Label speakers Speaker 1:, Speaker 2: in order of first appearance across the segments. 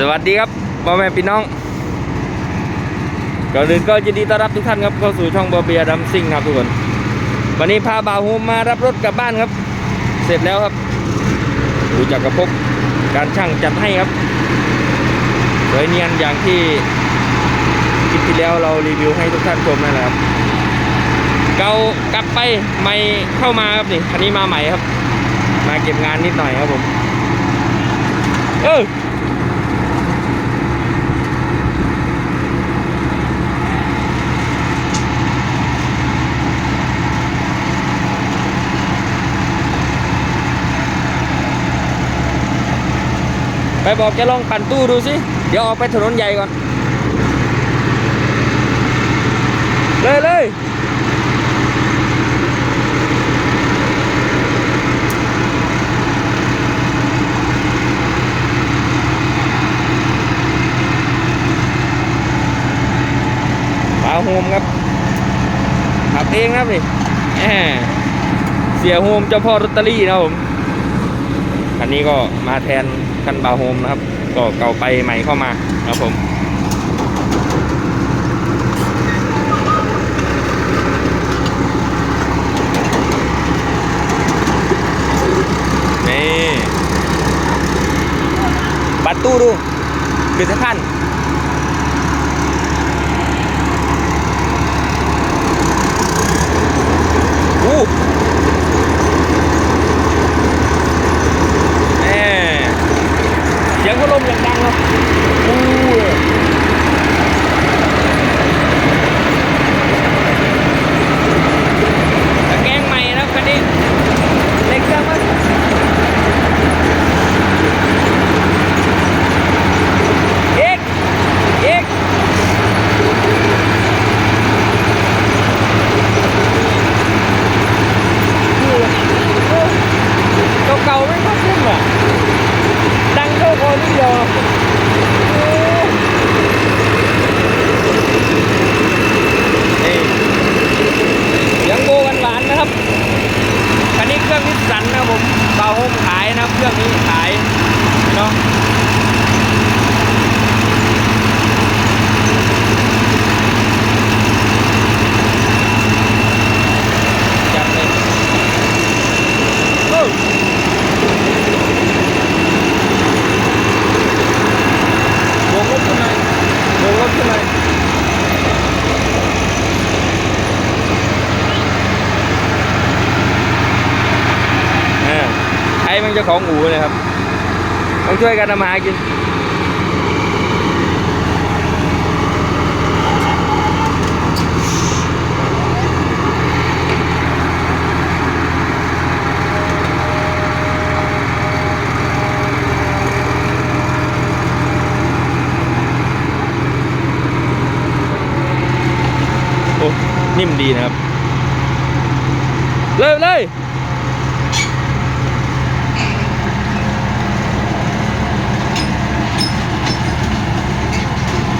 Speaker 1: สวัสดีครับพ่อแม่พี่น้องก่อนอื่นก็ยินดีต้อนรับทุกท่านครับเข้าสู่ช่องบอเบียดัมซิ่งครับทุกคน วันนี้พาบ่าวโฮมมารับรถกลับบ้านครับ เสร็จแล้วครับดูจากกระพกการช่างจัดให้ครับสวยเนียนอย่างที่คลิปที่แล้วเรารีวิวให้ทุกท่านชมนั่นแหละครับเกากลับไปใหม่เข้ามาครับนี่คันนี้มาใหม่ครับ มาเก็บงานนิดหน่อยครับผมเออ ไปบอกจะลองปั่นตู้ดูสิ เดี๋ยวออกไปถนนใหญ่ก่อน เลยเลยปลาโฮมครับ ขับเองครับนี่แหมเสียโฮมเจ้าพ่อรตเตอรี่นะผม คันนี้ก็มาแทนคันบาโฮมนะครับ ก็เก่าไปใหม่เข้ามาครับผมนี่ บัตรตู้ดูคือสะพันอู้แน่เสียง พัดลมอย่างดังครับอู้ตะแกรงใหม่นะครับคันนี้เล็กจังมั้ย อีกอีกตัวเก่าไม่ค่อยขึ้นว่ะดังเท่าคนนิดเดียวโอ้นี่เสียงโบหวานๆนะครับ อันนี้เครื่องนิ สันนะผมเบาโฮมขายนะเครื่องนี้ขายเนาะ จัดเลยโอ้โบกรถขึ้นหน่อยโบกรถขึ้นหน่อยอ่าใครมัน เจ้าของอู่เลยครับ ต้องช่วยกันทำมาหากินโอ้นิ่มดีนะครับ เลยเลย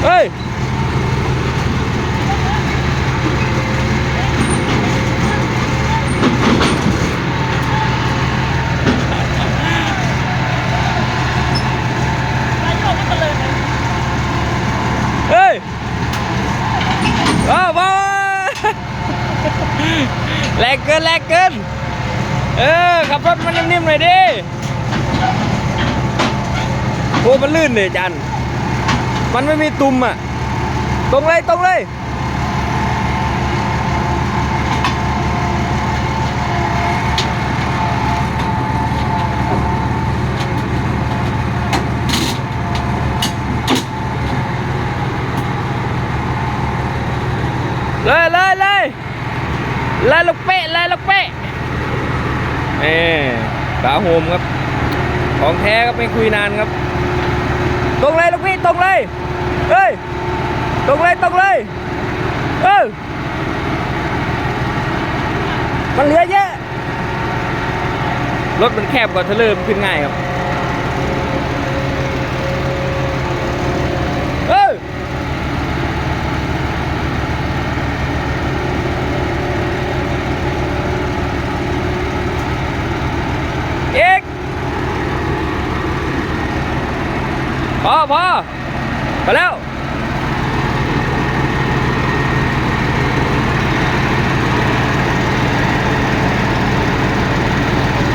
Speaker 1: เฮ้ยเฮ้ยว้าวว้าแรงเกินแรงเกิน เออ ขับรถมันนิ่มๆหน่อยดิโอ้มันลื่นเลยจัน มันไม่มีตุ่มอะ ตรงเลยตรงเลยเลยเลยเลยเลยลูกเป๊ะเลยลูกเป๊ะเอฝาโฮมครับ ของแท้ครับไม่คุยนานครับ ตรงเลยลูกพี่ตรงเลย เฮ้ยตกเลยตกเลยเออมันเหลือเยอะ รถมันแคบกว่าเทเลอร์มันขึ้นง่ายครับ เออ อีก พอพอไปแล้ว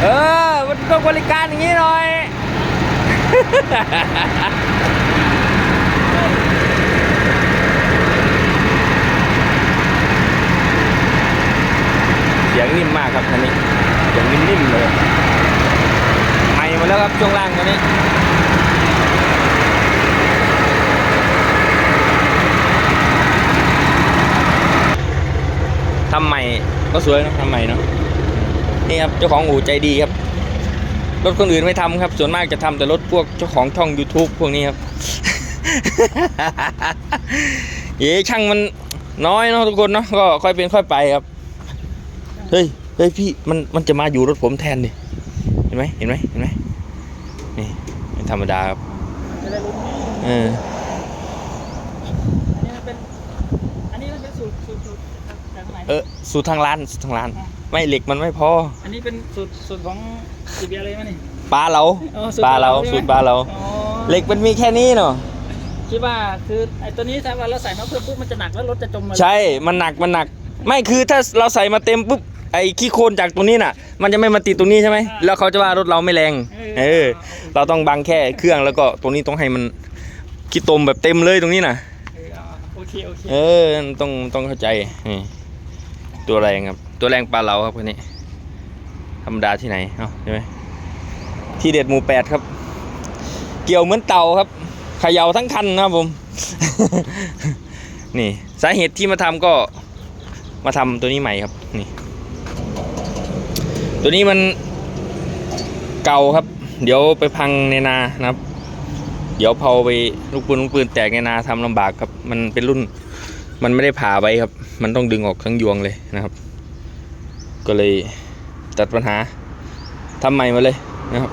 Speaker 1: เออ มันต้องบริการอย่างนี้หน่อย เสียงนิ่มมากครับคันนี้เสียงนิ่มๆเลยใหม่มาแล้วครับช่วงล่างคันนี้ทำใหม่ก็สวยนะทำใหม่เนาะนี่ครับเจ้าของอู่ใจดีครับ รถคนอื่นไม่ทำครับ ส่วนมากจะทำแต่รถพวกเจ้าของช่อง YouTube พวกนี้ครับ เย้ช่างมันน้อยเนาะทุกคนเนาะก็ค่อยเป็นค่อยไปครับ เฮ้ยเฮ้ยพี่มันมันจะมาอยู่รถผมแทนดิเห็นไหมเห็นไหมเห็นไหมนี่ไม่ธรรมดาครับ
Speaker 2: จะได้รู้
Speaker 1: เออ
Speaker 2: อันนี้มันเป็นอันนี้มันเป็นสูตรสูตรสูตรจากไหน
Speaker 1: เออสูตรทางร้านสูตรทางร้าน ไม่เหล็กมันไม่พอ
Speaker 2: อันนี้เป็นสูตรสูตรของ สีเบียร์เลยมั้ยนี่
Speaker 1: ปลาเรา
Speaker 2: อ๋อ
Speaker 1: ปลาเรา
Speaker 2: ใช่ไหม
Speaker 1: สูตรปลาเรา
Speaker 2: อ๋อ
Speaker 1: เหล็กมันมีแค่นี้เนาะ
Speaker 2: คิดว่าคือไอ้ตัวนี้ถ้าว่าเราใส่มาเพื่อปุ๊บมันจะหนักแล้วรถจะจมมาเลย
Speaker 1: ใช่มันหนักมันหนัก ไม่คือถ้าเราใส่มาเต็มปุ๊บไอ้ขี้โคลนจากตรงนี้น่ะ มันจะไม่มาติดตรงนี้ใช่ไหมแล้วเขาจะว่ารถเราไม่แรงเออ เราต้องบังแค่เครื่องแล้วก็ตรงนี้ต้องให้มันขี้ตมแบบเต็มเลยตรงนี้น่ะ
Speaker 2: เออเอาโอเคโอเค
Speaker 1: เออต้องต้องเข้าใจนี่ตัวแรงครับ ตัวแรงปลาเราครับคนนี้ ธรรมดาที่ไหนเอ้าใช่ไหมที่เด็ดหมู่แปดครับ เกี่ยวเหมือนเต่าครับเขย่าทั้งคันนะครับผม นี่สาเหตุที่มาทำก็มาทำตัวนี้ใหม่ครับนี่ ตัวนี้มันเก่าครับ เดี๋ยวไปพังในนานะครับ เดี๋ยวเผาไปลูกปืนลูกปืนแตกในนาทำลำบากครับ มันเป็นรุ่นมันไม่ได้ผ่าไว้ครับ มันต้องดึงออกทั้งยวงเลยนะครับ ก็เลย ตัดปัญหาทำใหม่มาเลยนะครับ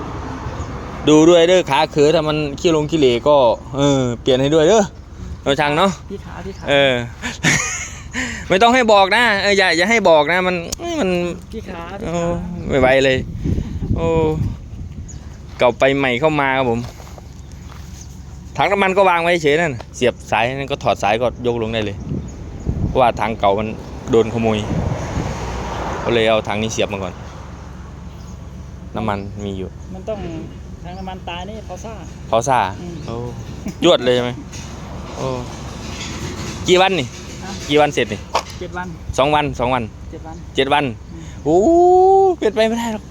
Speaker 1: ดูด้วยเด้อขาเขือถ้ามันขี้ลงขี้เหร่ก็เออเปลี่ยนให้ด้วยเด้อเราช่างเนาะ
Speaker 2: พี่ขาพี่ขา
Speaker 1: เออ ไม่ต้องให้บอกนะเอออย่าอย่าให้บอกนะ มันมัน
Speaker 2: พี่ขาพี่
Speaker 1: โอ้
Speaker 2: ขา
Speaker 1: ไม่ไหวเลย โอ้เก่าไปใหม่เข้ามาครับผมถังน้ำมันก็วางไว้เฉยนั่นน่ะเสียบสายนั่นก็ถอดสายก็ยกลงได้เลยเพราะว่าถังเก่ามันโดนขโมยก็เลยเอาถังนี้เสียบมาก่อน น้ำมันมีอยู่
Speaker 2: มันต้องทางน้ำมันตายนี่พอซ่า
Speaker 1: พอซ่า
Speaker 2: อืม
Speaker 1: โอ้ยวดเลยใช่ไหมโอ้กี่วันนี่
Speaker 2: ฮะ
Speaker 1: กี่วันเสร็จนี่
Speaker 2: เจ็ดวัน
Speaker 1: สองวันสองวัน
Speaker 2: เจ็ดวัน
Speaker 1: เจ็ดวัน
Speaker 2: อืม
Speaker 1: โอ้เป็นไปไม่ได้หรอก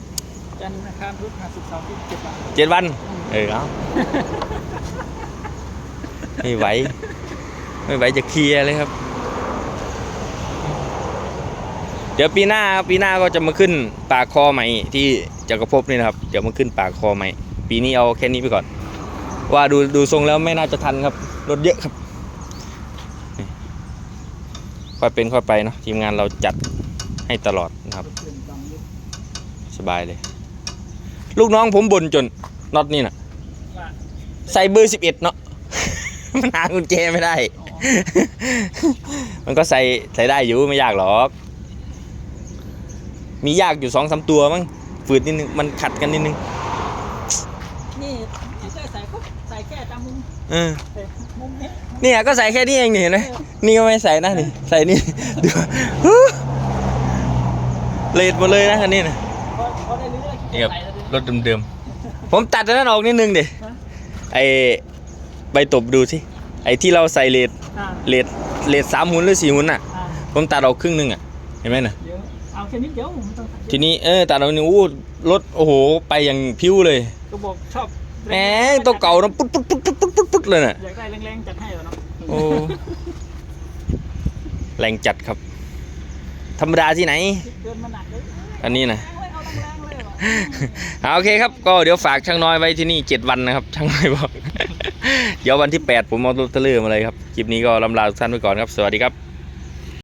Speaker 2: จันทร์อังคารพุธพฤหัสศุกร์เสาร์อาที่เจ็ดวัน
Speaker 1: เจ็ดวัน เออเอาไม่ไหว ไม่ไหวจะเคลียร์เลยครับ เดี๋ยวปีหน้าครับปีหน้าก็จะมาขึ้นปากคอใหม่ที่ จักรภพนี่นะครับ เดี๋ยวมาขึ้นปากคอใหม่ ปีนี้เอาแค่นี้ไปก่อน ว่าดูดูทรงแล้วไม่น่าจะทันครับ รถเยอะครับ ค่อยเป็นค่อยไปเนาะทีมงานเราจัดให้ตลอดนะครับ สบายเลย ลูกน้องผมบ่นจนน็อตนี่น่ะ
Speaker 2: ว่า
Speaker 1: ใส่เบอร์สิบเอ็ดเนาะมันหากุญแจไม่ได้ มันก็ใส่ใส่ได้อยู่ไม่ยากหรอก มียากอยู่สองสามตัวมั้ง ฝืดนิดนึง มันขัดกันนิดนึง
Speaker 2: นี่ที่เคยใส่ก็ใส่แค่จำมุม
Speaker 1: เออ
Speaker 2: แต่มุมนี้
Speaker 1: เนี่ยก็ใส่แค่นี้เองนี่เห็นไหมนี่ก็ไม่ใส่นะนี่ ใส่นี่ดูเลดหมดเลยนะคันนี้นะ
Speaker 2: พอพอได้เรื่อยๆ
Speaker 1: นี่ครับ
Speaker 2: ใส่แล้วดิ
Speaker 1: รถเดิมๆ ผมตัดอันนั้นออกนิดนึงดิ
Speaker 2: ฮะ
Speaker 1: ไอใบตบดูสิไอที่เราใส่เลด
Speaker 2: อ่า
Speaker 1: เลดเลดสามหุ่นหรือสี่หุ่นอะ
Speaker 2: อ่า
Speaker 1: ผมตัดออกครึ่งหนึงอะ เห็นไหมน่ะ
Speaker 2: เดี๋ยว เอาแค่นี้เดี๋ยวผมต้องตัด
Speaker 1: ทีนี้เออตัดออกนี่อู้รถโอ้โหไปอย่างพิ้วเลย
Speaker 2: ก็บอกชอบ
Speaker 1: แหมตัวเก่านะปุ๊ดปุ๊ดปุ๊ดปุ๊ดปุ๊ดปุ๊ดปุ๊ดเลยน่ะ
Speaker 2: อยากได้แรงๆจัดให้เหรอเนาะ
Speaker 1: โอ้แรงจัดครับ ธรรมดาที่ไหน
Speaker 2: เดินมาหนักเลย
Speaker 1: อันนี้นะ
Speaker 2: เอาแรงๆเลยเหรอ
Speaker 1: เอาโอเคครับก็เดี๋ยวฝากช่างน้อยไว้ที่นี่เจ็ดวันนะครับ ช่างน้อยบอก เดี๋ยววันที่8ผมเอารถเทเลอร์มาเลยครับคลิปนี้ก็ลำลาทุกท่านไปก่อนครับ สวัสดีครับ